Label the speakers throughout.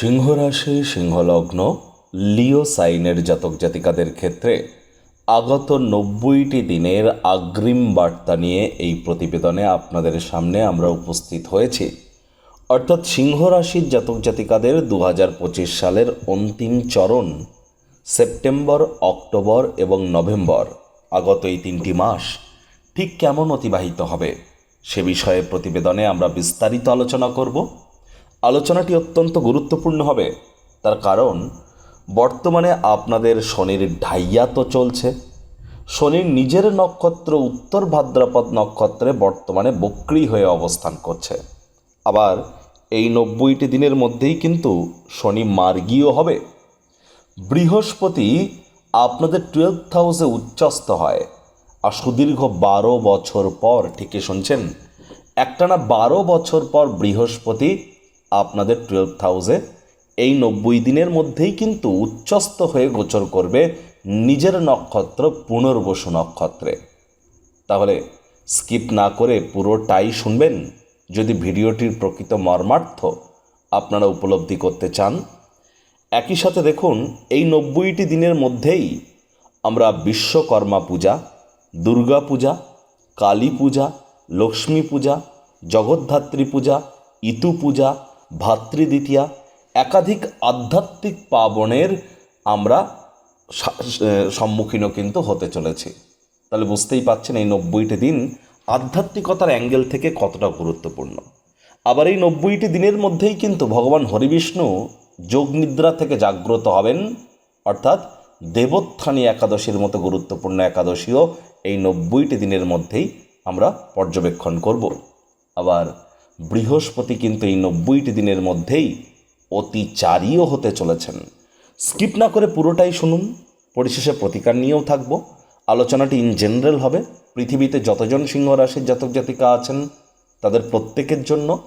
Speaker 1: সিংহ রাশি সিংহলগ্ন, লিও সাইনের জাতক জাতিকাদের ক্ষেত্রে আগত নব্বইটি দিনের অগ্রিম বার্তা নিয়ে এই প্রতিবেদনে আপনাদের সামনে আমরা উপস্থিত হয়েছি। অর্থাৎ সিংহ রাশির জাতক জাতিকাদের দু হাজার পঁচিশ সালের অন্তিম চরণ সেপ্টেম্বর, অক্টোবর এবং নভেম্বর। আগত এই তিনটি মাস ঠিক কেমন অতিবাহিত হবে সে বিষয়ে প্রতিবেদনে আমরা বিস্তারিত আলোচনা করব। আলোচনাটি অত্যন্ত গুরুত্বপূর্ণ হবে। তার কারণ, বর্তমানে আপনাদের শনির ঢাইয়া তো চলছে। শনির নিজের নক্ষত্র উত্তর ভাদ্রাপদ নক্ষত্রে বর্তমানে বক্রি হয়ে অবস্থান করছে। আবার এই নব্বইটি দিনের মধ্যেই কিন্তু শনি মার্গীয় হবে। বৃহস্পতি আপনাদের টুয়েলভ হাউসে উচ্চস্ত হয়। আর সুদীর্ঘ বারো বছর পর, ঠিকই শুনছেন, একটানা বারো বছর পর বৃহস্পতি আপনাদের টুয়েলভ হাউসে এই নব্বই দিনের মধ্যেই কিন্তু উচ্চস্থ হয়ে গোচর করবে নিজের নক্ষত্র পুনর্বসু নক্ষত্রে। তাহলে স্কিপ না করে পুরোটাই শুনবেন। যদি ভিডিওটির প্রকৃত মর্মার্থ আপনারা উপলব্ধি করতে চান, একই সাথে দেখুন এই নব্বইটি দিনের মধ্যেই আমরা বিশ্বকর্মা পূজা, দুর্গা পূজা, কালী পূজা, লক্ষ্মী পূজা, জগদ্ধাত্রী পূজা, ইতু পূজা ভাতৃদ্বিতীয়া, একাধিক আধ্যাত্মিক পাবনের আমরা সম্মুখীনও কিন্তু হতে চলেছি। তাহলে বুঝতেই পাচ্ছেন এই নব্বইটি দিন আধ্যাত্মিকতার অ্যাঙ্গেল থেকে কতটা গুরুত্বপূর্ণ। আবার এই নব্বইটি দিনের মধ্যেই কিন্তু ভগবান হরিবিষ্ণু যোগনিদ্রা থেকে জাগ্রত হবেন, অর্থাৎ দেবোত্থানী একাদশীর মতো গুরুত্বপূর্ণ একাদশীও এই নব্বইটি দিনের মধ্যেই আমরা পর্যবেক্ষণ করব। আবার বৃহস্পতি কিন্তু এই নব্বইটি দিনের মধ্যেই অতিচারীও হতে চলেছেন। স্কিপ না করে পুরোটাই শুনুন, পরিশেষে প্রতিকার নিয়েও থাকব। আলোচনাটি ইন জেনারেল হবে। পৃথিবীতে যতজন সিংহ রাশির জাতক জাতিকা আছেন, তাদের প্রত্যেকের জন্য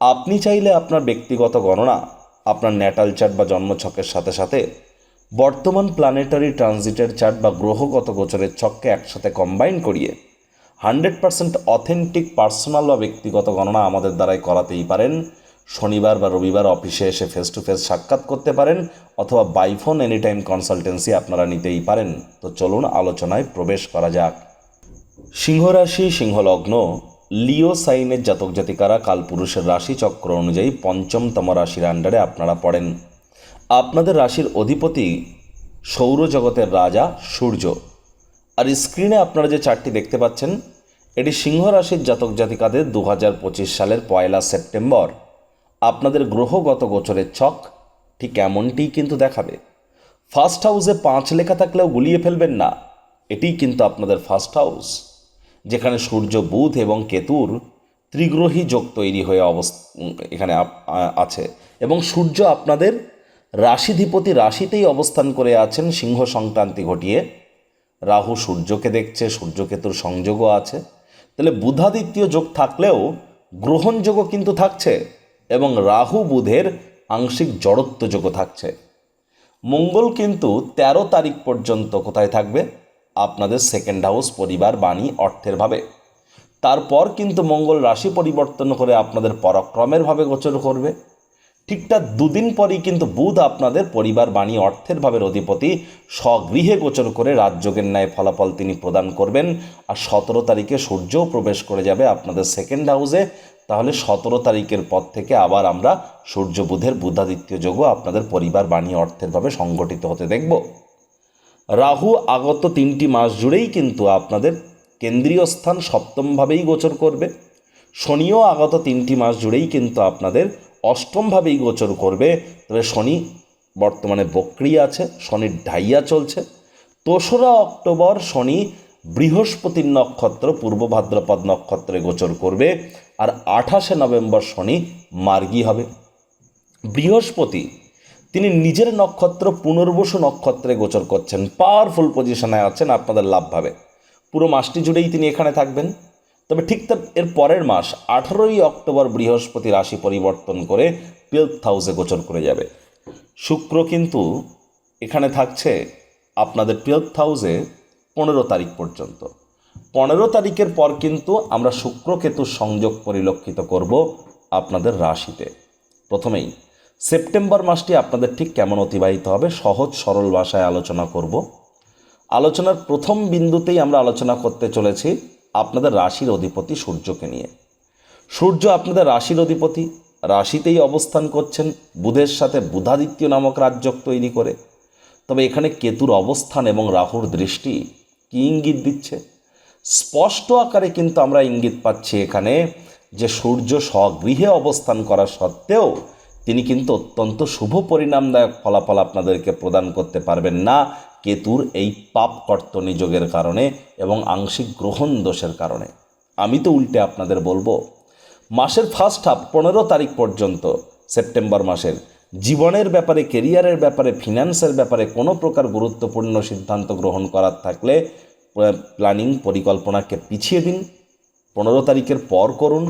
Speaker 1: আপনি চাইলে আপনার ব্যক্তিগত গণনা, আপনার ন্যাটাল চার্ট বা জন্মছকের সাথে সাথে বর্তমান প্ল্যানেটারি ট্রানজিটের চার্ট বা গ্রহগত গোচরের ছককে একসাথে কম্বাইন করিয়ে হান্ড্রেড পার্সেন্ট অথেন্টিক পার্সোনাল বা ব্যক্তিগত গণনা আমাদের দ্বারাই করাতেই পারেন। শনিবার বা রবিবার অফিসে এসে ফেস টু ফেস সাক্ষাৎ করতে পারেন অথবা বাইফোন এনি টাইম কনসালটেন্সি আপনারা নিতেই পারেন। তো চলুন আলোচনায় প্রবেশ করা যাক। সিংহ রাশি সিংহলগ্ন, লিও সাইনের জাতক জাতিকারা কালপুরুষের রাশি চক্র অনুযায়ী পঞ্চমতম রাশির আন্ডারে আপনারা পড়েন। আপনাদের রাশির অধিপতি সৌরজগতের রাজা সূর্য। আর স্ক্রিনে আপনারা যে চারটি দেখতে পাচ্ছেন এটি সিংহ রাশির জাতক জাতিকাদের দু সালের পয়লা সেপ্টেম্বর। আপনাদের গ্রহগত গোচরের ছক ঠিক এমনটিই কিন্তু দেখাবে। ফার্স্ট হাউসে পাঁচ লেখা থাকলেও গুলিয়ে ফেলবেন না, এটিই কিন্তু আপনাদের ফার্স্ট হাউস, যেখানে সূর্য, বুধ এবং কেতুর ত্রিগ্রহী যোগ তৈরি হয়ে অবস্থ এখানে আছে এবং সূর্য আপনাদের রাশিধিপতি রাশিতেই অবস্থান করে আছেন, সিংহ সংক্রান্তি ঘটিয়ে। রাহু সূর্যকে দেখছে সূর্যকেতুর সংযোগও আছে। তাহলে বুধাদিত্য যোগ থাকলেও গ্রহণযোগও কিন্তু থাকছে এবং রাহু বুধের আংশিক জড়ত্ব যোগও থাকছে। মঙ্গল কিন্তু ১৩ তারিখ পর্যন্ত কোথায় থাকবে? আপনাদের সেকেন্ড হাউস পরিবার, বাণী, অর্থের ভাবে। তারপর কিন্তু মঙ্গল রাশি পরিবর্তন করে আপনাদের পরাক্রমের ভাবে গোচর করবে। ঠিকঠাক দুদিন পরেই কিন্তু বুধ আপনাদের পরিবার বাণী অর্থের ভাবের অধিপতি স্বগৃহে গোচর করে রাজযোগের ন্যায় ফলাফল তিনি প্রদান করবেন। আর সতেরো তারিখে সূর্যও প্রবেশ করে যাবে আপনাদের সেকেন্ড হাউসে তাহলে সতেরো তারিখের পর থেকে আবার আমরা সূর্য বুধের বুধাদিত্য যোগও আপনাদের পরিবার বাণী অর্থের ভাবে সংগঠিত হতে দেখব। রাহু আগত তিনটি মাস জুড়েই কিন্তু আপনাদের কেন্দ্রীয় স্থান সপ্তমভাবেই গোচর করবে। শনিও আগত তিনটি মাস জুড়েই কিন্তু আপনাদের অষ্টমভাবেই গোচর করবে, তবে শনি বর্তমানে বক্রিয়া আছে, শনির ঢাইয়া চলছে। দোসরা অক্টোবর শনি বৃহস্পতির নক্ষত্র, পূর্ব ভাদ্রপদ নক্ষত্রে গোচর করবে, আর আঠাশে নভেম্বর শনি মার্গী হবে। বৃহস্পতি, তিনি নিজের নক্ষত্র পুনর্বসু নক্ষত্রে গোচর করছেন, পাওয়ারফুল পজিশনে আছেন, আপনাদের লাভ ভাবে পুরো মাসটি জুড়েই তিনি এখানে থাকবেন। তবে ঠিক তার এর পরের মাস আঠারোই অক্টোবর বৃহস্পতি রাশি পরিবর্তন করে টুয়েলভ হাউসে গোচর করে যাবে। শুক্র কিন্তু এখানে থাকছে আপনাদের টুয়েলভ হাউসে পনেরো তারিখ পর্যন্ত। পনেরো তারিখের পর কিন্তু আমরা শুক্র কেতুর সংযোগ পরিলক্ষিত করব আপনাদের রাশিতে। প্রথমেই সেপ্টেম্বর মাসটি আপনাদের ঠিক কেমন অতিবাহিত হবে সহজ সরল ভাষায় আলোচনা করব। আলোচনার প্রথম বিন্দুতেই আমরা আলোচনা করতে চলেছি আপনাদের রাশির অধিপতি সূর্যকে নিয়ে। সূর্য আপনাদের রাশির অধিপতি, রাশিতেই অবস্থান করছেন, বুধের সাথে বুধাদিত্য নামক রাজ্যক তৈরি করে। তবে এখানে কেতুর অবস্থান এবং রাহুর দৃষ্টি কি ইঙ্গিত দিচ্ছে? স্পষ্ট আকারে কিন্তু আমরা ইঙ্গিত পাচ্ছি এখানে যে সূর্য স্বগৃহে অবস্থান করা সত্ত্বেও তিনি কিন্তু অত্যন্ত শুভ পরিণামদায়ক ফলাফল আপনাদেরকে প্রদান করতে পারবেন না। কেতুর এই পাপ কর্তনী যোগের কারণে এবং আংশিক গ্রহণ দোষের কারণে। আমি তো উল্টে আপনাদের বলব, মাসের ফার্স্ট হাফ পনেরো তারিখ পর্যন্ত, সেপ্টেম্বর মাসের, জীবনের ব্যাপারে কেরিয়ারের ব্যাপারে ফিনান্সের ব্যাপারে কোনো প্রকার গুরুত্বপূর্ণ সিদ্ধান্ত গ্রহণ করার থাকলে প্ল্যানিং পরিকল্পনাকে পিছিয়ে দিন, পনেরো তারিখের পর করুন,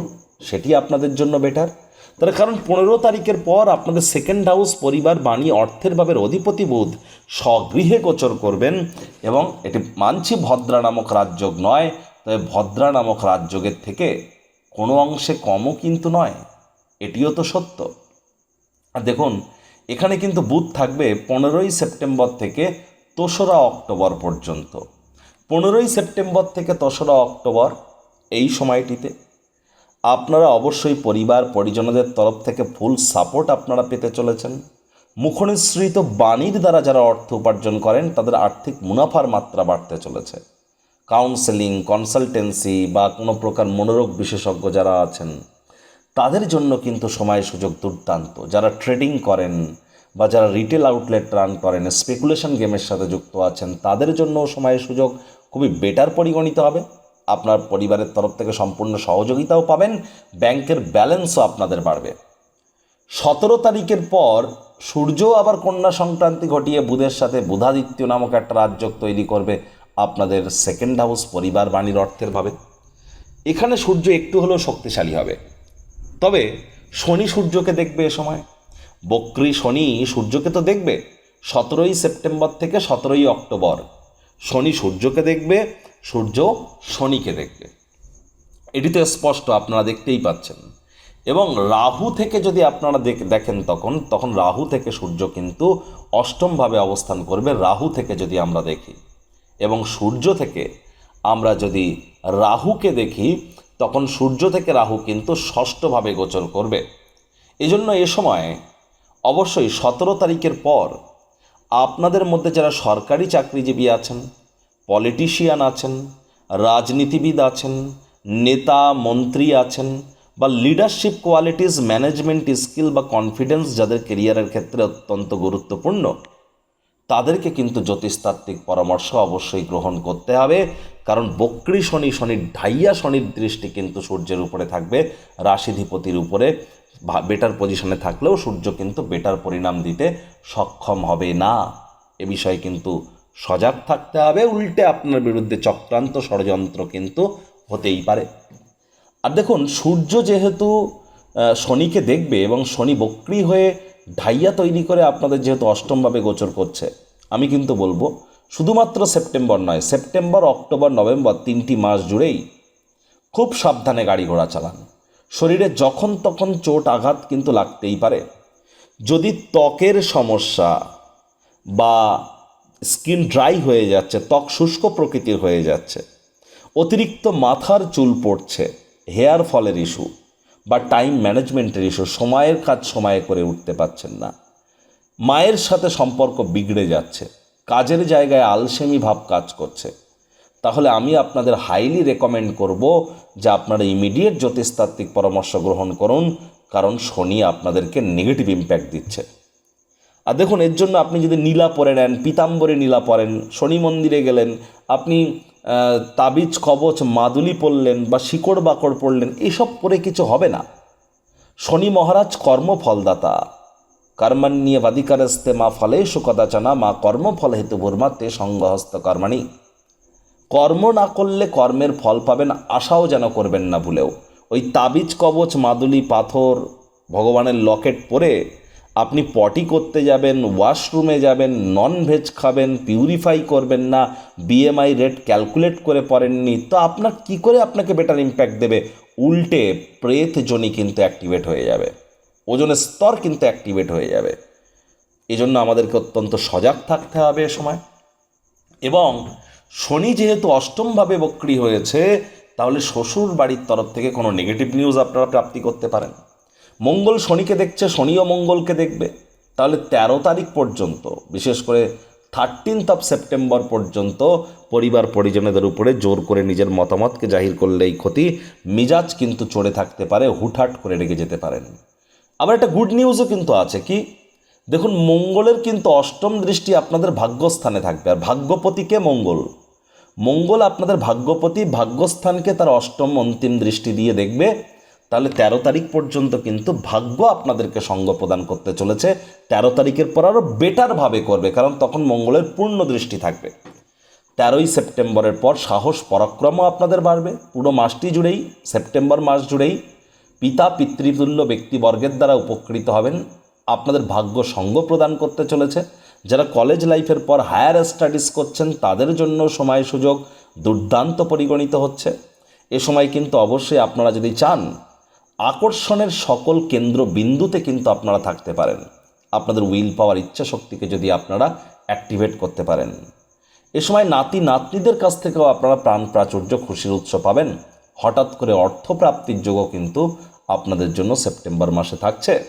Speaker 1: সেটি আপনাদের জন্য বেটার তার কারণ পনেরো তারিখের পর আপনাদের সেকেন্ড হাউস পরিবার বাণী অর্থের ভাবের অধিপতি বোধ স্বগৃহে গোচর করবেন এবং এটি মানছি ভদ্রা নামক রাজযোগ নয়, তবে ভদ্রা নামক রাজযোগের থেকে কোনো অংশে কমও কিন্তু নয়। এটিও তো সত্য। আর দেখুন, এখানে কিন্তু বুধ থাকবে পনেরোই সেপ্টেম্বর থেকে দোসরা অক্টোবর পর্যন্ত। পনেরোই সেপ্টেম্বর থেকে দোসরা অক্টোবর এই সময়টিতে। আপনারা অবশ্যই পরিবার, পরিজনদের তরফ থেকে ফুল সাপোর্ট আপনারা পেতে চলেছেন। মুখনিসৃত বাণীর দ্বারা যারা অর্থ উপার্জন করেন, তাদের আর্থিক মুনাফার মাত্রা বাড়তে চলেছে। কাউন্সেলিং কনসালটেন্সি বা কোনো প্রকার মনোরোগ বিশেষজ্ঞ যারা আছেন, তাদের জন্য কিন্তু সময় সুযোগ দুর্দান্ত। যারা ট্রেডিং করেন বা যারা রিটেল আউটলেট রান করেন স্পেকুলেশন গেমের সাথে যুক্ত আছেন, তাদের জন্য সময়ের সুযোগ খুবই বেটার পরিগণিত হবে। আপনার পরিবারের তরফ থেকে সম্পূর্ণ সহযোগিতাও পাবেন, ব্যাংকের ব্যালেন্সও আপনাদের বাড়বে। সতেরো তারিখের পর সূর্য আবার কন্যা সংক্রান্তি ঘটিয়ে বুধের সাথে বুধাদিত্য নামক একটা রাজ্য তৈরি করবে আপনাদের সেকেন্ড হাউস পরিবার বাণীর অর্থের ভাবে। এখানে সূর্য একটু হলেও শক্তিশালী হবে। তবে শনি সূর্যকে দেখবে এ সময়। বক্রী শনি সূর্যকে তো দেখবে। সতেরোই সেপ্টেম্বর থেকে সতেরোই অক্টোবর। শনি সূর্যকে দেখবে সূর্য শনিকে দেখবে। এটি তো স্পষ্ট আপনারা দেখতেই পাচ্ছেন। এবং রাহু থেকে যদি আপনারা দেখ- দেখেন তখন তখন রাহু থেকে সূর্য কিন্তু অষ্টমভাবে অবস্থান করবে রাহু থেকে যদি আমরা দেখি। এবং সূর্য থেকে আমরা যদি রাহুকে দেখি, তখন সূর্য থেকে রাহু কিন্তু ষষ্ঠভাবে গোচর করবে। এজন্য এ সময় অবশ্যই সতেরো তারিখের পর আপনাদের মধ্যে যারা সরকারি চাকরিজীবী আছেন পলিটিশিয়ান আছেন, রাজনীতিবিদ আছেন, নেতা, মন্ত্রী আছেন বা লিডারশিপ কোয়ালিটিস ম্যানেজমেন্ট স্কিল বা কনফিডেন্স যাদের কেরিয়ারের ক্ষেত্রে অত্যন্ত গুরুত্বপূর্ণ, তাদেরকে কিন্তু জ্যোতিষতাত্ত্বিক পরামর্শ অবশ্যই গ্রহণ করতে হবে। কারণ বক্রী শনি শনির ঢাইয়া শনির দৃষ্টি কিন্তু সূর্যের উপরে থাকবে, রাশিধিপতির উপরে বেটার পজিশনে থাকলেও সূর্য কিন্তু বেটার পরিণাম দিতে সক্ষম হবে না। এ বিষয়ে কিন্তু সজাগ থাকতে হবে, উল্টে আপনার বিরুদ্ধে চক্রান্ত ষড়যন্ত্র কিন্তু হতেই পারে। আর দেখুন, সূর্য যেহেতু শনিকে দেখবে এবং শনি বক্রি হয়ে ঢাইয়া তৈরি করে আপনাদের যেহেতু অষ্টমভাবে গোচর করছে, আমি কিন্তু বলব শুধুমাত্র সেপ্টেম্বর নয়, সেপ্টেম্বর, অক্টোবর, নভেম্বর, তিনটি মাস জুড়েই খুব সাবধানে গাড়ি ঘোড়া চালান। শরীরে যখন তখন চোট আঘাত কিন্তু লাগতেই পারে। যদি ত্বকের সমস্যা বা স্কিন ড্রাই হয়ে যাচ্ছে, ত্বক শুষ্ক প্রকৃতির হয়ে যাচ্ছে। অতিরিক্ত মাথার চুল পড়ছে, হেয়ার ফলের ইস্যু বা টাইম ম্যানেজমেন্টের ইস্যু, সময়ের কাজ সময়ে করে উঠতে পারছেন না। মায়ের সাথে সম্পর্ক বিগড়ে যাচ্ছে, কাজের জায়গায় আলসেমি ভাব কাজ করছে। তাহলে আমি আপনাদের হাইলি রেকমেন্ড করব যে আপনারা ইমিডিয়েট জ্যোতিষতাত্ত্বিক পরামর্শ গ্রহণ করুন, কারণ শনি আপনাদেরকে নেগেটিভ ইম্প্যাক্ট দিচ্ছে। আর দেখুন, এর জন্য আপনি যদি নীলা পরে নেন, পিতাম্বরী নীলা পরেন, শনি মন্দিরে গেলেন, আপনি তাবিজ, কবচ, মাদুলি পরলেন বা শিকড় বাকড় পরলেন, এসব পরে কিছু হবে না। শনি মহারাজ কর্মফলদাতা। কর্মান্যে বাদিকারস্তে মা ফলেষু কদাচনা, মা কর্মফল হেতু ভূর্মা তে সঙ্গহস্ত কর্মাণী। কর্ম না করলে কর্মের ফল পাবেন, আশাও যেন করবেন না ভুলেও। ওই তাবিজ, কবচ, মাদুলি, পাথর ভগবানের লকেট পরে আপনি পটি করতে যাবেন ওয়াশরুমে যাবেন নন ভেজ খাবেন পিউরিফাই করবেন না বিএমআই রেট ক্যালকুলেট করে পড়েননি, তো আপনার কি করে আপনাকে বেটার ইম্প্যাক্ট দেবে? উল্টে প্রেত জনি কিন্তু অ্যাক্টিভেট হয়ে যাবে, ওজনের স্তর কিন্তু অ্যাক্টিভেট হয়ে যাবে। এজন্য আমাদেরকে অত্যন্ত সজাগ থাকতে হবে এ সময়। এবং শনি যেহেতু অষ্টমভাবে বক্রি হয়েছে, তাহলে শ্বশুর বাড়ির তরফ থেকে কোনো নেগেটিভ নিউজ আপনারা প্রাপ্তি করতে পারেন। মঙ্গল শনিকে দেখছে, শনিও মঙ্গলকে দেখবে। তাহলে তেরো তারিখ পর্যন্ত, বিশেষ করে থার্টিনথ অফ সেপ্টেম্বর পর্যন্ত পরিবার পরিজনেদের উপরে জোর করে নিজের মতামতকে জাহির করলেই ক্ষতি, মিজাজ কিন্তু চড়ে থাকতে পারে, হুটহাট করে রেগে যেতে পারেন। আবার একটা গুড নিউজও কিন্তু আছে কি? দেখুন, মঙ্গলের কিন্তু অষ্টম দৃষ্টি আপনাদের ভাগ্যস্থানে থাকবে, আর ভাগ্যপতিকে মঙ্গল। মঙ্গল আপনাদের ভাগ্যপতি, ভাগ্যস্থানকে তার অষ্টম, অন্তিম দৃষ্টি দিয়ে দেখবে তাহলে তেরো তারিখ পর্যন্ত কিন্তু ভাগ্য আপনাদেরকে সঙ্গ প্রদান করতে চলেছে। তেরো তারিখের পর আরও বেটারভাবে করবে, কারণ তখন মঙ্গলের পূর্ণ দৃষ্টি থাকবে। তেরোই সেপ্টেম্বরের পর সাহস, পরাক্রমও আপনাদের বাড়বে। পুরো মাসটি জুড়েই, সেপ্টেম্বর মাস জুড়েই পিতা, পিতৃতুল্য ব্যক্তিবর্গের দ্বারা উপকৃত হবেন। আপনাদের ভাগ্য সঙ্গ প্রদান করতে চলেছে। যারা কলেজ লাইফের পর হায়ার স্টাডিজ করছেন, তাদের জন্য সময় সুযোগ দুর্দান্ত পরিগণিত হচ্ছে। এ সময় কিন্তু অবশ্যই আপনারা যদি চান আকর্ষণের সকল কেন্দ্র বিন্দুতে কিন্তু আপনারা থাকতে পারেন। আপনাদের উইল পাওয়ার ইচ্ছা শক্তিকে যদি আপনারা অ্যাক্টিভেট করতে পারেন। এ সময় নাতি নাতনিদের কাছ থেকেও আপনারা প্রাণ প্রাচুর্য খুশির উৎস পাবেন। হঠাৎ করে অর্থপ্রাপ্তির যোগও কিন্তু আপনাদের জন্য সেপ্টেম্বর মাসে থাকছে।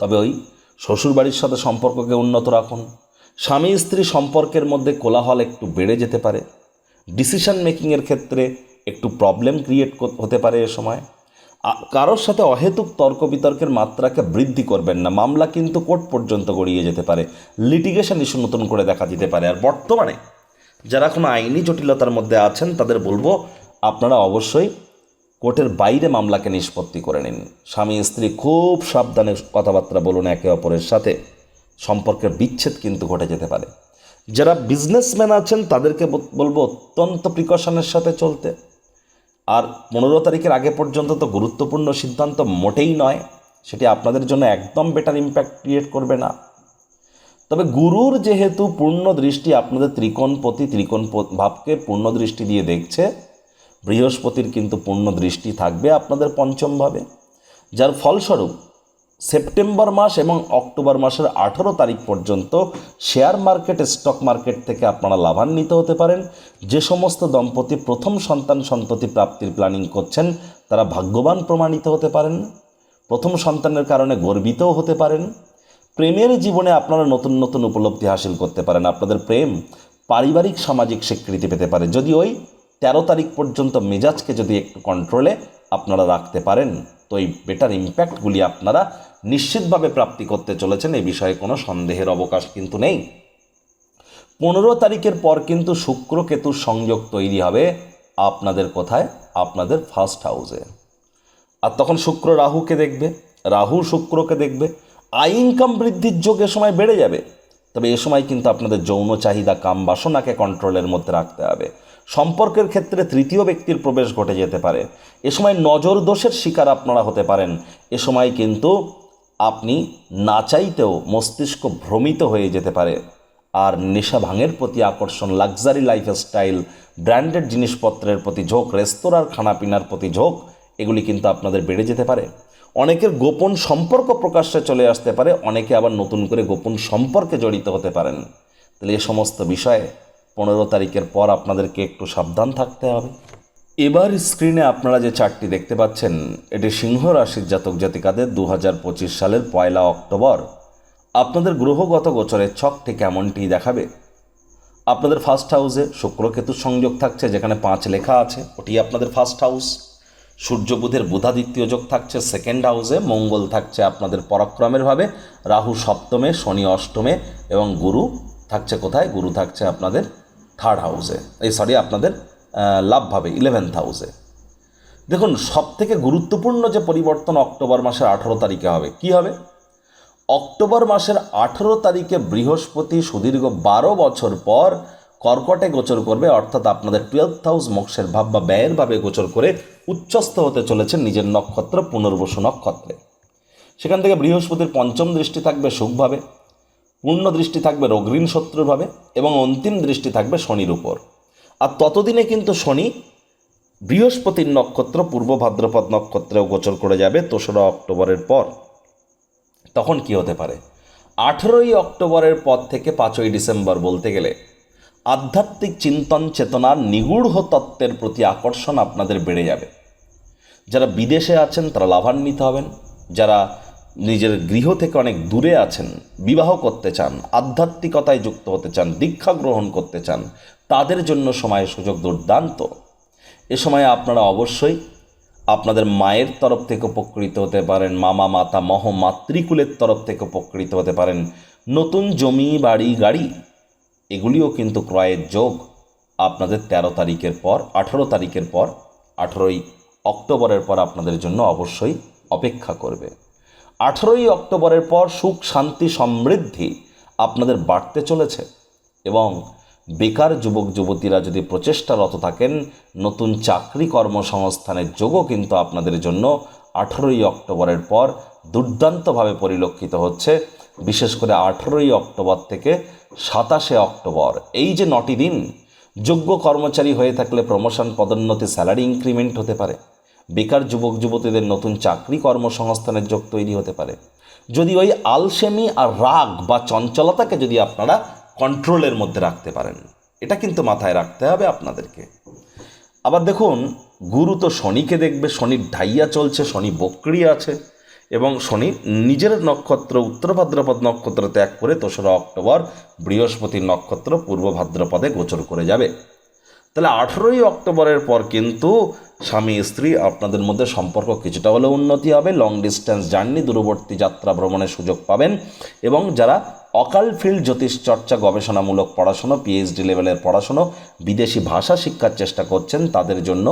Speaker 1: তবে ওই শ্বশুরবাড়ির সাথে সম্পর্ককে উন্নত রাখুন। স্বামী স্ত্রী সম্পর্কের মধ্যে কোলাহল একটু বেড়ে যেতে পারে। ডিসিশন মেকিংয়ের ক্ষেত্রে একটু প্রবলেম ক্রিয়েট হতে পারে এ সময়। কারোর সাথে অহেতুক তর্ক বিতর্কের মাত্রাকে বৃদ্ধি করবেন না। মামলা কিন্তু কোর্ট পর্যন্ত গড়িয়ে যেতে পারে। লিটিগেশন ইস্যু নতুন করে দেখা দিতে পারে। আর বর্তমানে যারা কোনো আইনি জটিলতার মধ্যে আছেন, তাদের বলব, আপনারা অবশ্যই কোর্টের বাইরে মামলাকে নিষ্পত্তি করে নিন। স্বামী, স্ত্রী খুব সাবধানে কথাবার্তা বলুন একে অপরের সাথে। সম্পর্কের বিচ্ছেদ কিন্তু ঘটে যেতে পারে। যারা বিজনেসম্যান আছেন, তাদেরকে বল- বলব, অত্যন্ত প্রিকশনের সাথে চলতে। আর পনেরো তারিখের আগে পর্যন্ত তো গুরুত্বপূর্ণ সিদ্ধান্ত মোটেই নয়, সেটি আপনাদের জন্য একদম বেটার ইম্প্যাক্ট ক্রিয়েট করবে না। তবে গুরুর যেহেতু পূর্ণ দৃষ্টি আপনাদের ত্রিকোণপতি ত্রিকোণ ভাবকে পূর্ণ দৃষ্টি দিয়ে দেখছে, বৃহস্পতির কিন্তু পূর্ণ দৃষ্টি থাকবে আপনাদের পঞ্চমভাবে যার ফলস্বরূপ সেপ্টেম্বর মাস এবং অক্টোবর মাসের আঠেরো তারিখ পর্যন্ত শেয়ার মার্কেট, স্টক মার্কেট থেকে আপনারা লাভান্বিত হতে পারেন। যে সমস্ত দম্পতি প্রথম সন্তান সন্ততি প্রাপ্তির প্ল্যানিং করছেন, তারা ভাগ্যবান প্রমাণিত হতে পারেন। প্রথম সন্তানের কারণে গর্বিতও হতে পারেন। প্রেমের জীবনে আপনারা নতুন নতুন উপলব্ধি হাসিল করতে পারেন। আপনাদের প্রেম পারিবারিক, সামাজিক স্বীকৃতি পেতে পারে। যদি ওই তেরো তারিখ পর্যন্ত মেজাজকে যদি একটু কন্ট্রোলে আপনারা রাখতে পারেন, তো এই বেটার ইম্প্যাক্টগুলি আপনারা নিশ্চিতভাবে প্রাপ্তি করতে চলেছেন, এই বিষয়ে কোনো সন্দেহের অবকাশ কিন্তু নেই। পনেরো তারিখের পর কিন্তু শুক্র কেতুর সংযোগ তৈরি হবে আপনাদের কোথায়? আপনাদের ফার্স্ট হাউসে আর তখন শুক্র রাহুকে দেখবে, রাহু শুক্রকে দেখবে আই ইনকাম বৃদ্ধির যোগ এ সময় বেড়ে যাবে। তবে এ সময় কিন্তু আপনাদের যৌন চাহিদা, কাম বাসনাকে কন্ট্রোলের মধ্যে রাখতে হবে। সম্পর্কের ক্ষেত্রে তৃতীয় ব্যক্তির প্রবেশ ঘটে যেতে পারে। এ সময় নজর দোষের শিকার আপনারা হতে পারেন। এ সময় কিন্তু আপনি না চাইতেও মস্তিষ্ক ভ্রমিত হয়ে যেতে পারে। আর নেশা ভাঙের প্রতি আকর্ষণ লাক্সারি লাইফস্টাইল ব্র্যান্ডেড জিনিসপত্রের প্রতি ঝোঁক রেস্তোরাঁর খানাপিনার প্রতি ঝোঁক, এগুলি কিন্তু আপনাদের বেড়ে যেতে পারে। অনেকের গোপন সম্পর্ক প্রকাশ্যে চলে আসতে পারে, অনেকে আবার নতুন করে গোপন সম্পর্কে জড়িত হতে পারেন। তাহলে এ সমস্ত বিষয়ে পনেরো তারিখের পর আপনাদেরকে একটু সাবধান থাকতে হবে। এবার স্ক্রিনে আপনারা যে চারটি দেখতে পাচ্ছেন, এটি সিংহ রাশির জাতক জাতিকাদের দু হাজার পঁচিশ সালের পয়লা অক্টোবর। আপনাদের গ্রহগত গোচরের ছকটি কেমনটি দেখাবে? আপনাদের ফার্স্ট হাউসে শুক্র কেতুর সংযোগ থাকছে, যেখানে পাঁচ লেখা আছে, ওটি আপনাদের ফার্স্ট হাউস সূর্য বুধের বুধাদিত্য যোগ থাকছে সেকেন্ড হাউসে মঙ্গল থাকছে আপনাদের পরাক্রমের ভাবে। রাহু সপ্তমে, শনি অষ্টমে এবং গুরু থাকছে কোথায়? গুরু থাকছে আপনাদের থার্ড হাউসে এই সরি আপনাদের আহ, লাভভাবে ইলেভেন্থ হাউসে দেখুন সব থেকে গুরুত্বপূর্ণ যে পরিবর্তন অক্টোবর মাসের আঠারো তারিখে হবে কি হবে? অক্টোবর মাসের আঠেরো তারিখে বৃহস্পতি সুদীর্ঘ বারো বছর পর কর্কটে গোচর করবে অর্থাৎ আপনাদের টুয়েলভ হাউস মোক্ষের ভাব বা ব্যয়ের ভাবে গোচর করে উচ্চস্থ হতে চলেছেন নিজের নক্ষত্র পুনর্বসু নক্ষত্রে। সেখান থেকে বৃহস্পতির পঞ্চম দৃষ্টি থাকবে সুখভাবে পূর্ণ দৃষ্টি থাকবে রগ্রীণ শত্রুভাবে এবং অন্তিম দৃষ্টি থাকবে শনির উপর। আর ততদিনে কিন্তু শনি বৃহস্পতির নক্ষত্র, পূর্ব ভাদ্রপদ নক্ষত্রেও গোচর করে যাবে দোসরা অক্টোবরের পর। তখন কি হতে পারে? আঠেরোই অক্টোবরের পর থেকে পাঁচই ডিসেম্বর বলতে গেলে আধ্যাত্মিক চিন্তন চেতনার নিগূঢ় তত্ত্বের প্রতি আকর্ষণ আপনাদের বেড়ে যাবে। যারা বিদেশে আছেন, তারা লাভান্বিত হবেন। যারা নিজের গৃহ থেকে অনেক দূরে আছেন, বিবাহ করতে চান, আধ্যাত্মিকতায় যুক্ত হতে চান, দীক্ষা গ্রহণ করতে চান তাদের জন্য সময় সুযোগ দুর্দান্ত। এ সময় আপনারা অবশ্যই আপনাদের মায়ের তরফ থেকে উপকৃত হতে পারেন, মামা, মাতা, মহ, মাতৃকুলের তরফ থেকে উপকৃত হতে পারেন। নতুন জমি, বাড়ি, গাড়ি, এগুলিও কিন্তু ক্রয়ের যোগ আপনাদের ১৩ তারিখের পর, আঠেরো তারিখের পর, আঠেরোই অক্টোবরের পর আপনাদের জন্য অবশ্যই অপেক্ষা করবে। আঠেরোই অক্টোবরের পর সুখ, শান্তি, সমৃদ্ধি আপনাদের বাড়তে চলেছে এবং বেকার যুবক, যুবতীরা যদি প্রচেষ্টারত থাকেন, নতুন চাকরি কর্মসংস্থানের যোগও কিন্তু আপনাদের জন্য আঠেরোই অক্টোবরের পর দুর্দান্তভাবে পরিলক্ষিত হচ্ছে। বিশেষ করে আঠেরোই অক্টোবর থেকে সাতাশে অক্টোবর। এই যে নটি দিন, যোগ্য কর্মচারী হয়ে থাকলে প্রমোশন পদোন্নতি স্যালারি ইনক্রিমেন্ট হতে পারে। বেকার যুবক, যুবতীদের নতুন চাকরি কর্মসংস্থানের যোগ তৈরি হতে পারে। যদি ওই আলসেমি আর রাগ বা চঞ্চলতাকে যদি আপনারা কন্ট্রোলের মধ্যে রাখতে পারেন। এটা কিন্তু মাথায় রাখতে হবে আপনাদেরকে। আবার দেখুন, গুরু তো শনিকে দেখবে, শনির ঢাইয়া চলছে, শনি বক্রি আছে, এবং শনি নিজের নক্ষত্র, উত্তর ভাদ্রপদ নক্ষত্র ত্যাগ করে দোসরা অক্টোবর বৃহস্পতির নক্ষত্র পূর্ব ভাদ্রপদে গোচর করে যাবে। তাহলে আঠেরোই অক্টোবরের পর কিন্তু স্বামী, স্ত্রী আপনাদের মধ্যে সম্পর্ক কিছুটা হলেও উন্নতি হবে লং ডিস্টেন্স জার্নি দূরবর্তী যাত্রা ভ্রমণের সুযোগ পাবেন, এবং যারা অকাল ফিল্ড জ্যোতিষ চর্চা গবেষণামূলক পড়াশুনো পিএইচডি লেভেলের পড়াশুনো, বিদেশি ভাষা শিক্ষার চেষ্টা করছেন তাদের জন্য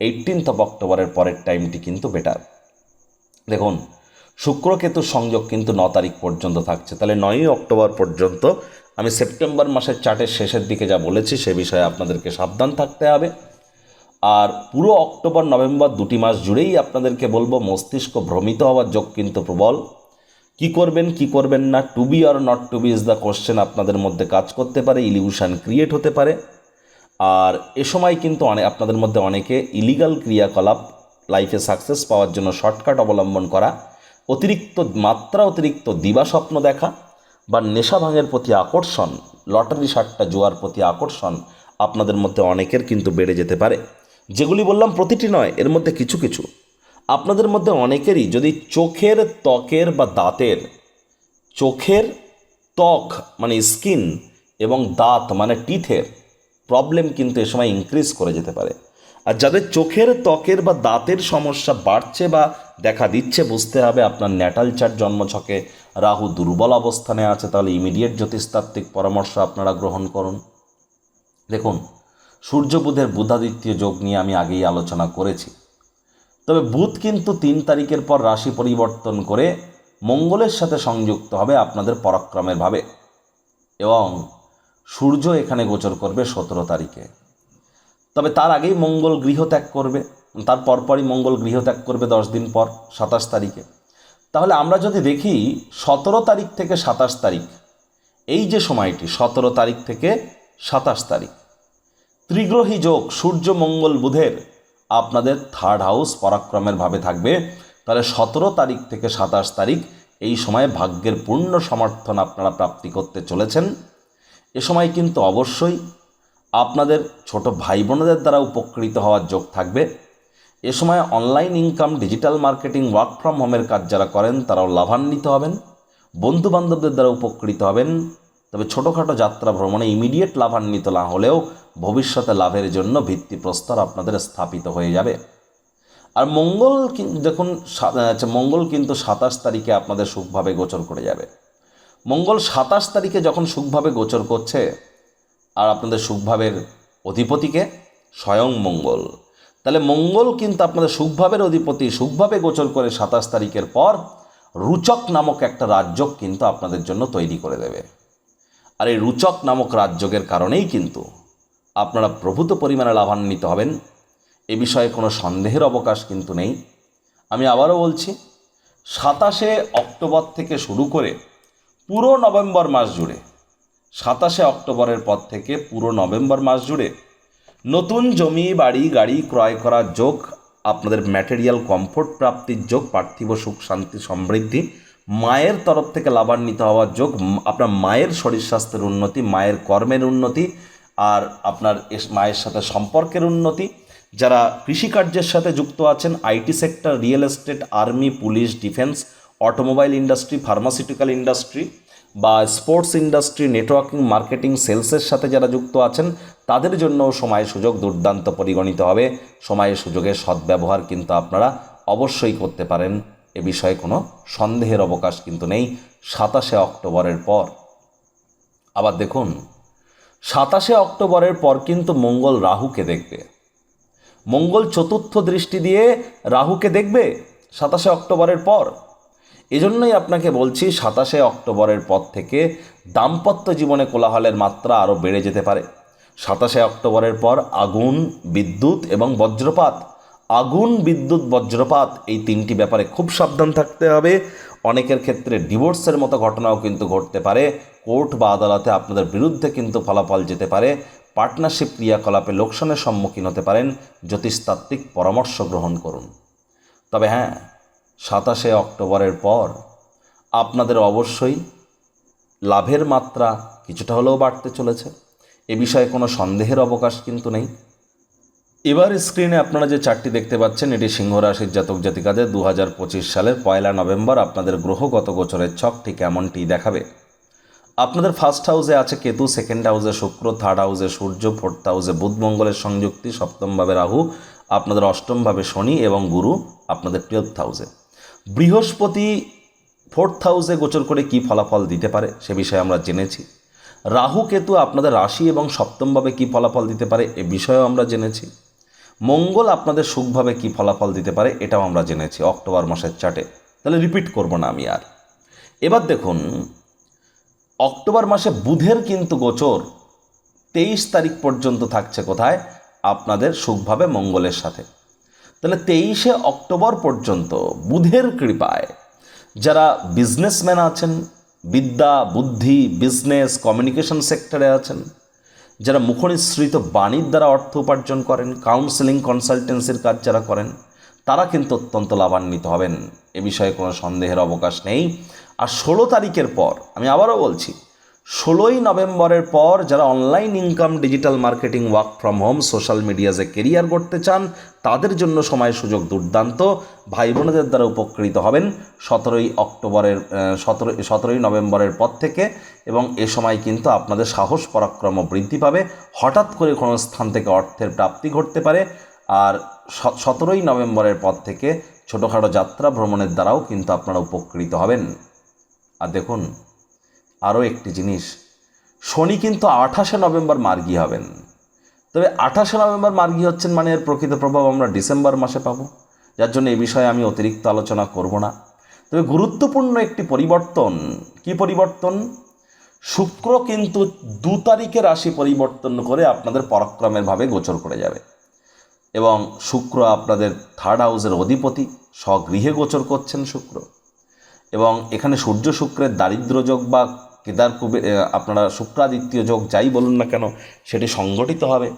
Speaker 1: এইটিনথ অফ অক্টোবরের পরের টাইমটি কিন্তু বেটার দেখুন শুক্র কেতু সংযোগ কিন্তু ন তারিখ পর্যন্ত থাকছে। তাহলে নয়ই অক্টোবর পর্যন্ত আমি সেপ্টেম্বর মাসের চার্টের শেষের দিকে যা বলেছি সে বিষয়ে আপনাদেরকে সাবধান থাকতে হবে। আর পুরো অক্টোবর নভেম্বর দুটি মাস জুড়েই আপনাদেরকে বলব, মস্তিষ্ক ভ্রমিত হওয়ার যোগ কিন্তু প্রবল। কি করবেন কি করবেন না to be or not to be is the question আপনাদের মধ্যে কাজ করতে পারে ইলিউশন ক্রিয়েট হতে পারে। আর এ সময় কিন্তু অনেক আপনাদের মধ্যে অনেকে ইলিগাল ক্রিয়াকলাপ লাইফে সাকসেস পাওয়ার জন্য শর্টকাট অবলম্বন করা, অতিরিক্ত মাত্রা, অতিরিক্ত দিবাস্বপ্ন দেখা, বা নেশা ভাঙের প্রতি আকর্ষণ, লটারি সাট্টা জোয়ার প্রতি আকর্ষণ আপনাদের মধ্যে অনেকের কিন্তু বেড়ে যেতে পারে। যেগুলি বললাম প্রতিটি নয়, এর মধ্যে কিছু কিছু। আপনাদের মধ্যে অনেকেরই যদি চোখের ত্বকের বা দাঁতের, চোখের ত্বক মানে স্কিন এবং দাঁত মানে টিথের প্রবলেম কিন্তু এ সময় ইনক্রিজ করে যেতে পারে। আর যাদের চোখের ত্বকের বা দাঁতের সমস্যা বাড়ছে বা দেখা দিচ্ছে, বুঝতে হবে আপনার ন্যাটাল চার জন্মছকে, রাহু দুর্বল অবস্থানে আছে, তাহলে ইমিডিয়েট জ্যোতিষতাত্ত্বিক পরামর্শ আপনারা গ্রহণ করুন। দেখুন, সূর্য বুধের বুধাদিত্য যোগ নিয়ে আমি আগেই আলোচনা করেছি। তবে বুধ কিন্তু তিন তারিখের পর রাশি পরিবর্তন করে মঙ্গলের সাথে সংযুক্ত হবে আপনাদের পরাক্রমের ভাবে। এবং সূর্য এখানে গোচর করবে সতেরো তারিখে। তবে তার আগেই মঙ্গল গৃহত্যাগ করবে। তার পরপরই মঙ্গল গৃহত্যাগ করবে দশ দিন পর, সাতাশ তারিখে। তাহলে আমরা যদি দেখি, সতেরো তারিখ থেকে সাতাশ তারিখ, এই যে সময়টি, সতেরো তারিখ থেকে সাতাশ তারিখ, ত্রিগ্রহী যোগ সূর্য, মঙ্গল, বুধের আপনাদের থার্ড হাউস পরাক্রমের ভাবে থাকবে। তাহলে সতেরো তারিখ থেকে সাতাশ তারিখ, এই সময় ভাগ্যের পূর্ণ সমর্থন আপনারা প্রাপ্তি করতে চলেছেন। এ সময় কিন্তু অবশ্যই আপনাদের ছোট ভাই বোনেদের দ্বারা উপকৃত হওয়ার যোগ থাকবে। এ সময় online income digital marketing work from হোমের কাজ যারা করেন, তারাও লাভান্বিত হবেন। বন্ধু বান্ধবদের দ্বারা উপকৃত হবেন। তবে ছোটোখাটো যাত্রা ভ্রমণে ইমিডিয়েট লাভান্বিত না হলেও ভবিষ্যতে লাভের জন্য ভিত্তি ভিত্তিপ্রস্তর আপনাদের স্থাপিত হয়ে যাবে। আর মঙ্গল দেখুন আচ্ছা, মঙ্গল কিন্তু সাতাশ তারিখে আপনাদের সুখভাবে গোচর করে যাবে। মঙ্গল সাতাশ তারিখে যখন সুখভাবে গোচর করছে আর আপনাদের সুখভাবের অধিপতিকে স্বয়ং মঙ্গল। তাহলে মঙ্গল কিন্তু আপনাদের সুখভাবের অধিপতি সুখভাবে গোচর করে সাতাশ তারিখের পর রুচক নামক একটা রাজ্য কিন্তু আপনাদের জন্য তৈরি করে দেবে। আর এই রুচক নামক রাজযোগের কারণেই কিন্তু আপনারা প্রভূত পরিমাণে লাভান্বিত হবেন। এ বিষয়ে কোনো সন্দেহের অবকাশ কিন্তু নেই। আমি আবারও বলছি, সাতাশে অক্টোবর থেকে শুরু করে পুরো নভেম্বর মাস জুড়ে, সাতাশে অক্টোবরের পর থেকে পুরো নভেম্বর মাস জুড়ে নতুন জমি, বাড়ি, গাড়ি ক্রয় করার যোগ, আপনাদের ম্যাটেরিয়াল কমফোর্ট প্রাপ্তির যোগ, পার্থিব সুখ, শান্তি, সমৃদ্ধি মায়ের তরফ থেকে লাভান্বিত হওয়ার যোগ আপনার মায়ের শরীর স্বাস্থ্যের উন্নতি, মায়ের কর্মের উন্নতি, আর আপনার মায়ের সাথে সম্পর্কের উন্নতি। যারা কৃষিকার্যের সাথে যুক্ত আছেন, IT sector, real estate, army, police, defence, automobile industry, pharmaceutical industry বা স্পোর্টস ইন্ডাস্ট্রি, নেটওয়ার্কিং, মার্কেটিং, সেলসের সাথে যারা যুক্ত আছেন, তাদের জন্য সময় সুযোগ দুর্দান্ত পরিগণিত হবে। সময় সুযোগের সদ্ব্যবহার কিন্তু আপনারা অবশ্যই করতে পারেন। এ বিষয়ে কোনো সন্দেহের অবকাশ কিন্তু নেই সাতাশে অক্টোবরের পর। আবার দেখুন, সাতাশে অক্টোবরের পর কিন্তু মঙ্গল রাহুকে দেখবে। মঙ্গল চতুর্থ দৃষ্টি দিয়ে রাহুকে দেখবে সাতাশে অক্টোবরের পর। এজন্যই আপনাকে বলছি, সাতাশে অক্টোবরের পর থেকে দাম্পত্য জীবনে কোলাহলের মাত্রা আরও বেড়ে যেতে পারে। সাতাশে অক্টোবরের পর আগুন, বিদ্যুৎ এবং বজ্রপাত আগুন, বিদ্যুৎ, বজ্রপাত এই তিনটি ব্যাপারে খুব সাবধান থাকতে হবে। অনেকের ক্ষেত্রে ডিভোর্সের মতো ঘটনাও কিন্তু ঘটতে পারে। কোর্ট বা আদালতে আপনাদের বিরুদ্ধে কিন্তু ফলাফল যেতে পারে। পার্টনারশিপ ক্রিয়াকলাপে লোকসানের সম্মুখীন হতে পারেন। জ্যোতিষতাত্ত্বিক পরামর্শ গ্রহণ করুন। তবে হ্যাঁ সাতাশে অক্টোবরের পর আপনাদের অবশ্যই লাভের মাত্রা কিছুটা হলেও বাড়তে চলেছে। এ বিষয়ে কোনো সন্দেহের অবকাশ কিন্তু নেই। এবার স্ক্রিনে আপনারা যে চারটি দেখতে পাচ্ছেন, এটি সিংহ রাশির জাতক জাতিকাদের দু হাজার পঁচিশ সালের পয়লা নভেম্বর। আপনাদের গ্রহগত গোচরের ছক ঠিক এমনটি দেখাবে। আপনাদের ফার্স্ট হাউসে আছে কেতু সেকেন্ড হাউসে শুক্র থার্ড হাউসে সূর্য ফোর্থ হাউসে বুধ, মঙ্গলের সংযুক্তি সপ্তমভাবে রাহু, আপনাদের অষ্টমভাবে শনি এবং গুরু আপনাদের টুয়েলথ হাউসে বৃহস্পতি ফোর্থ হাউসে গোচর করে কি ফলাফল দিতে পারে, সে বিষয়ে আমরা জেনেছি। রাহু, কেতু আপনাদের রাশি এবং সপ্তমভাবে কি ফলাফল দিতে পারে, এ বিষয়েও আমরা জেনেছি। মঙ্গল আপনাদের সুখভাবে কি ফলাফল দিতে পারে এটাও আমরা জেনেছি অক্টোবর মাসের চার্টে। তাহলে রিপিট করব না আমি আর। এবার দেখুন, অক্টোবর মাসে বুধের কিন্তু গোচর। তেইশ তারিখ পর্যন্ত থাকছে কোথায়? আপনাদের সুখভাবে মঙ্গলের সাথে। তাহলে তেইশে অক্টোবর পর্যন্ত বুধের কৃপায় যারা বিজনেসম্যান আছেন, বিদ্যা, বুদ্ধি বিজনেস কমিউনিকেশন সেক্টরে আছেন যারা মুখনিসৃত বাণীর দ্বারা অর্থ উপার্জন করেন কাউন্সেলিং কনসালটেন্সির কাজ যারা করেন, তারা কিন্তু অত্যন্ত লাভান্বিত হবেন। এ বিষয়ে কোনো সন্দেহের অবকাশ নেই। আর ষোলো তারিখের পর, আমি আবারও বলছি ষোলোই নভেম্বরের পর যারা online income digital marketing work from home social মিডিয়াতে কেরিয়ার করতে চান, তাদের জন্য সময় সুযোগ দুর্দান্ত। ভাই বোনেদের দ্বারা উপকৃত হবেন সতেরোই অক্টোবরের সতেরো, সতেরোই নভেম্বরের পর থেকে এবং এ সময় কিন্তু আপনাদের সাহস, পরাক্রম বৃদ্ধি পাবে। হঠাৎ করে কোনো স্থান থেকে অর্থের প্রাপ্তি ঘটতে পারে। আর সতেরোই নভেম্বরের পর থেকে ছোটোখাটো যাত্রা ভ্রমণের দ্বারাও কিন্তু আপনারা উপকৃত হবেন। আর দেখুন আরও একটি জিনিস, শনি কিন্তু আঠাশে নভেম্বর মার্গী হবেন। তবে আঠাশে নভেম্বর মার্গী হচ্ছেন মানে এর প্রকৃত প্রভাব আমরা ডিসেম্বর মাসে পাবো, যার জন্য এই বিষয়ে আমি অতিরিক্ত আলোচনা করব না। তবে গুরুত্বপূর্ণ একটি পরিবর্তন, কি পরিবর্তন? শুক্র কিন্তু দু তারিখে রাশি পরিবর্তন করে আপনাদের পরাক্রমের ভাবে গোচর করে যাবে। এবং শুক্র আপনাদের থার্ড হাউসের অধিপতি, স্বগৃহে গোচর করছেন শুক্র। এবং এখানে সূর্য শুক্রের দারিদ্র যোগ বা কেদার কুবে আপনারা শুক্রাদিত্য যোগ যাই বলুন না কেন, সেটি সংগঠিত হবে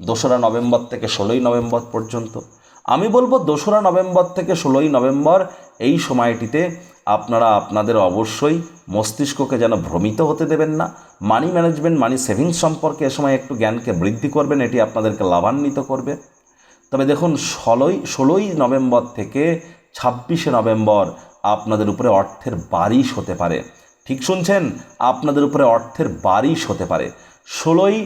Speaker 1: দোসরা নভেম্বর থেকে ষোলোই নভেম্বর পর্যন্ত। আমি বলব দোসরা নভেম্বর থেকে ষোলোই নভেম্বর এই সময়টিতে আপনারা, আপনাদের অবশ্যই মস্তিষ্ককে যেন ভ্রমিত হতে দেবেন না। মানি ম্যানেজমেন্ট মানি সেভিংস সম্পর্কে এ সময় একটু জ্ঞানকে বৃদ্ধি করবেন, এটি আপনাদেরকে লাভান্বিত করবে। তবে দেখুন, ষোলোই ষোলোই নভেম্বর থেকে ছাব্বিশে নভেম্বর আপনাদের উপরে অর্থের বারিশ হতে পারে। ঠিক শুনছেন? আপনাদের উপরে অর্থের বারিশ হতে পারে। ষোলোই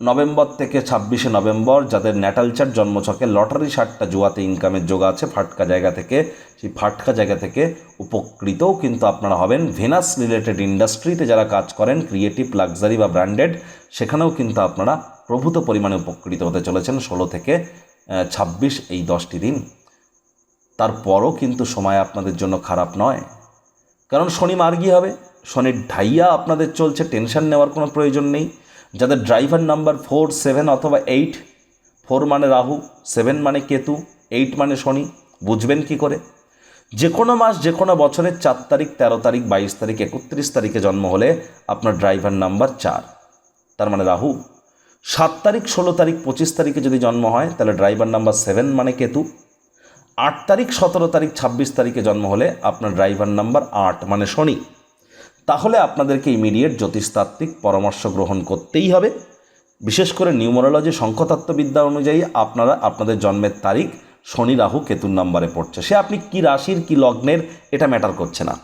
Speaker 1: নভেম্বর থেকে ছাব্বিশে নভেম্বর যাদের ন্যাটালচার জন্মছকে, লটারি সারটা জুয়াতে ইনকামের যোগ আছে, ফাটকা জায়গা থেকে, সেই ফাটকা জায়গা থেকে উপকৃতও কিন্তু আপনারা হবেন। ভেনাস রিলেটেড ইন্ডাস্ট্রিতে যারা কাজ করেন ক্রিয়েটিভ লাক্সারি বা ব্র্যান্ডেড সেখানেও কিন্তু আপনারা প্রভূত পরিমাণে উপকৃত হতে চলেছেন ষোলো থেকে ছাব্বিশ এই দশটি দিন। তারপরও কিন্তু সময় আপনাদের জন্য খারাপ নয়। কারণ শনি মার্গী হবে। শনির ঢাইয়া আপনাদের চলছে, টেনশন নেওয়ার কোনো প্রয়োজন নেই। যাদের ড্রাইভার নাম্বার ফোর, সেভেন অথবা এইট, ফোর মানে রাহু, সেভেন মানে কেতু, এইট মানে শনি, বুঝবেন কি করে? যে কোনো মাস, যে কোনো বছরের চার তারিখ, তেরো তারিখ, বাইশ তারিখ, একত্রিশ তারিখে জন্ম হলে আপনার ড্রাইভার নাম্বার চার, তার মানে রাহু। সাত তারিখ, ষোলো তারিখ, পঁচিশ তারিখে যদি জন্ম হয়, তাহলে ড্রাইভার নাম্বার সেভেন মানে কেতু। আট তারিখ, সতেরো তারিখ, ছাব্বিশ তারিখে জন্ম হলে আপনার ড্রাইভার নাম্বার আট মানে শনি। তাহলে আপনাদেরকে ইমিডিয়েট জ্যোতিষতাত্ত্বিক পরামর্শ গ্রহণ করতেই হবে। বিশেষ করে নিউমোরোলজি সংখ্যতত্ত্ববিদ্যা অনুযায়ী আপনারা আপনাদের জন্মের তারিখ শনি, রাহু, কেতুর নাম্বারে পড়ছে। সে আপনি কি রাশির, কি লগ্নের, এটা ম্যাটার করছে না।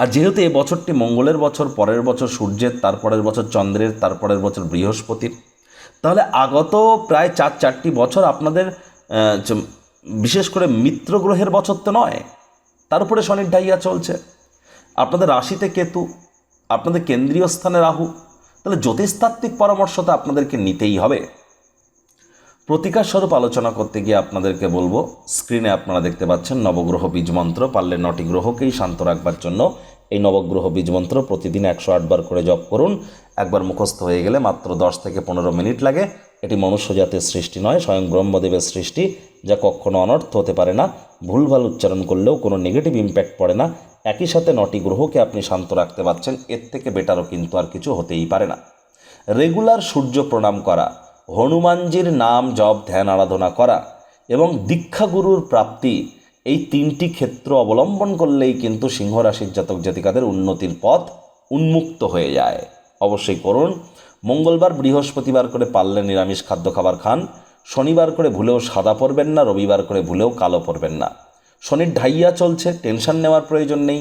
Speaker 1: আর যেহেতু এই বছরটি মঙ্গলের বছর, পরের বছর সূর্যের, তারপরের বছর চন্দ্রের, তারপরের বছর বৃহস্পতির, তাহলে আগত প্রায় চার, চারটি বছর আপনাদের বিশেষ করে মিত্র গ্রহের বছর তো নয়, তার উপরে শনির ঢাইয়া চলছে। আপনাদের রাশিতে কেতু, আপনাদের কেন্দ্রীয় স্থানে রাহু, তাহলে জ্যোতিষতাত্ত্বিক পরামর্শ তো আপনাদেরকে নিতেই হবে। প্রতিকার স্বরূপ আলোচনা করতে গিয়ে আপনাদেরকে বলব, স্ক্রিনে আপনারা দেখতে পাচ্ছেন নবগ্রহ বীজ মন্ত্র, পারলে নটি গ্রহকেই শান্ত রাখবার জন্য এই নবগ্রহ বীজ মন্ত্র প্রতিদিন একশো আটবার করে জপ করুন। একবার মুখস্থ হয়ে গেলে মাত্র দশ থেকে পনেরো মিনিট লাগে। এটি মনুষ্য জাতির সৃষ্টি নয়, স্বয়ং ব্রহ্মদেবের সৃষ্টি, যা কখনো অনর্থ হতে পারে না। ভুলভাল উচ্চারণ করলেও কোনো নেগেটিভ ইম্প্যাক্ট পড়ে না। একই সাথে নটি গ্রহকে আপনি শান্ত রাখতে পারছেন, এর থেকে বেটারও কিন্তু আর কিছু হতেই পারে না। রেগুলার সূর্য প্রণাম করা, হনুমানজির নাম জপ, ধ্যান, আরাধনা করা এবং দীক্ষাগুরুর প্রাপ্তি, এই তিনটি ক্ষেত্র অবলম্বন করলেই কিন্তু সিংহ রাশির জাতক জাতিকাদের উন্নতির পথ উন্মুক্ত হয়ে যায়। অবশ্যই করুন। মঙ্গলবার বৃহস্পতিবার করে পারলে নিরামিষ খাদ্য খাবার খান, শনিবার করে ভুলেও সাদা পরবেন না, রবিবার করে ভুলেও কালো পরবেন না। শনির ঢাইয়া চলছে, টেনশন নেওয়ার প্রয়োজন নেই।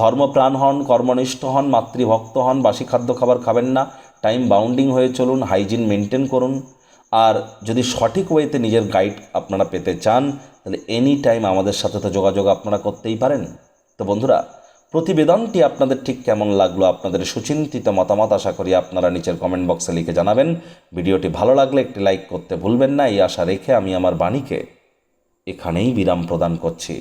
Speaker 1: ধর্মপ্রাণ হন, কর্মনিষ্ঠ হন, মাতৃভক্ত হন, বাসি খাদ্য খাবার খাবেন না। টাইম বাউন্ডিং হয়ে চলুন, হাইজিন মেনটেন করুন। আর যদি সঠিক ওয়েতে নিজের গাইড আপনারা পেতে চান, তাহলে এনি টাইম আমাদের সাথে তো যোগাযোগ আপনারা করতেই পারেন। তো বন্ধুরা, প্রতিবেদনটি আপনাদের ঠিক কেমন লাগল, আপনাদের সুচিন্তিত মতামত আশা করি আপনারা নিচের কমেন্ট বক্সে লিখে জানাবেন। ভিডিওটি ভালো লাগলে একটি লাইক করতে ভুলবেন না, এই আশা রেখে আমি আমার বাণীকে এখানেই বিরাম প্রদান করছি।